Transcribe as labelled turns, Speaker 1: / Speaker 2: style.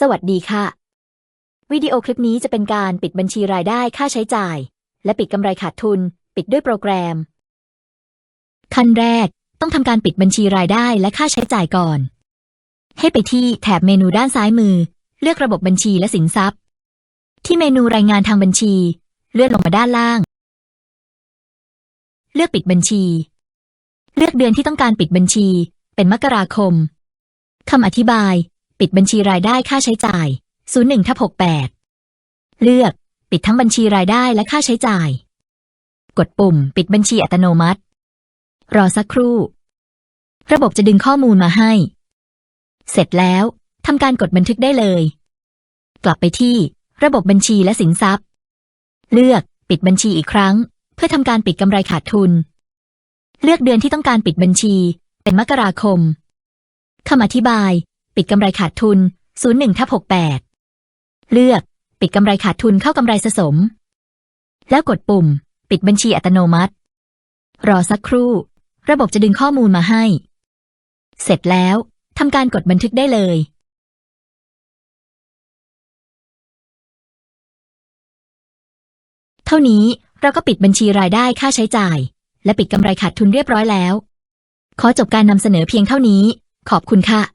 Speaker 1: สวัสดีค่ะ วิดีโอคลิปนี้จะเป็นการปิดบัญชีรายได้ค่าใช้จ่าย และปิดกำไรขาดทุน ปิดด้วยโปรแกรม ขั้นแรกต้องทำการปิดบัญชีรายได้และค่าใช้จ่ายก่อน ให้ไปที่แถบเมนูด้านซ้ายมือ เลือกระบบบัญชีและสินทรัพย์ ที่เมนูรายงานทางบัญชี เลื่อนลงมาด้านล่าง เลือกปิดบัญชี เลือกเดือนที่ต้องการปิดบัญชี เป็นมกราคมคำอธิบาย ปิดบัญชีรายได้ค่าใช้จ่าย 01ทับ68 เลือก ปิดทั้งบัญชีรายได้และค่าใช้จ่าย กดปุ่ม ปิดบัญชีอัตโนมัติ รอสักครู่ ระบบจะดึงข้อมูลมาให้ เสร็จแล้วทำการกดบันทึกได้เลย กลับไปที่ ระบบบัญชีและสินทรัพย์ เลือก ปิดบัญชีอีกครั้ง เพื่อทำการปิดกำไรขาดทุน เลือกเดือนที่ต้องการปิดบัญชี เป็นมกราคมคำอธิบาย ปิดกำไรขาดทุน 01ทับ68 เลือก ปิดกำไรขาดทุนเข้ากำไรสะสม แล้วกดปุ่ม ปิดบัญชีอัตโนมัติ รอสักครู่ ระบบจะดึงข้อมูลมาให้ เสร็จแล้วทำการกดบันทึกได้เลยเท่านี้เราก็ปิดบัญชีรายได้ค่าใช้จ่าย และปิดกำไรขาดทุนเรียบร้อยแล้ว ขอจบการนำเสนอเพียงเท่านี้ ขอบคุณค่ะ